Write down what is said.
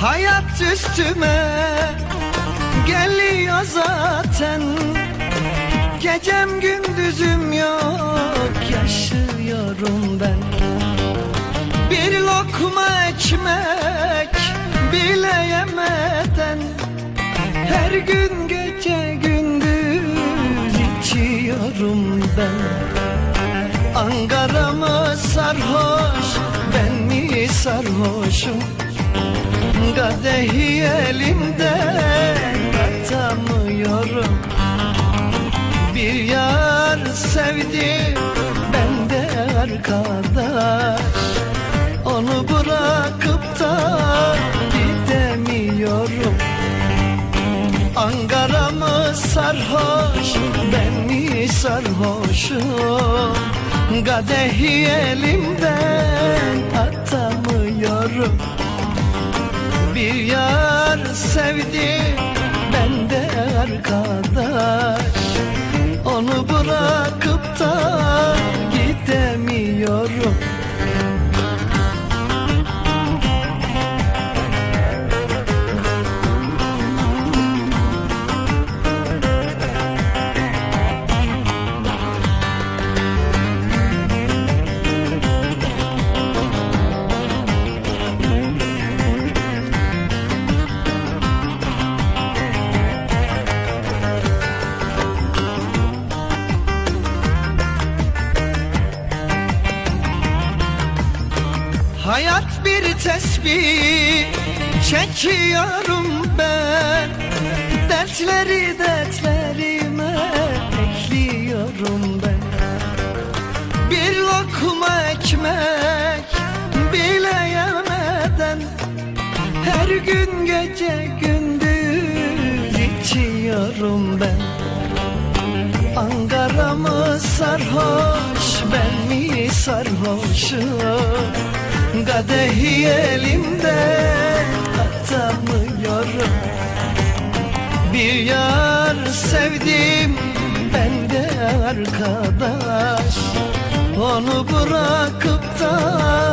Hayat üstüme geliyor zaten. Gecem gündüzüm yok yaşıyorum ben. Bir lokma ekmek bile yemeden Her gün gece gündüz içiyorum ben. Ankara mı sarhoş ben mi sarhoşum Kadehi elimden atamıyorum. Bir yar sevdim ben de arkadaş. Onu bırakıp da gidemiyorum. Ankara mı sarhoş ben mi sarhoşum? Kadehi elimden atamıyorum bir yar sevdim ben de arkadaş. Onu bırakıp Hayat bir tesbih çekiyorum ben. Dertleri dertlerime ekliyorum ben. Bir lokma ekmek bile yemeden Her gün gece gündüz içiyorum ben. Ankara mı sarhoş ben mi sarhoşum Kadehi elimde atamıyorum. Bir yar sevdim ben de arkadaş. Onu bırakıp da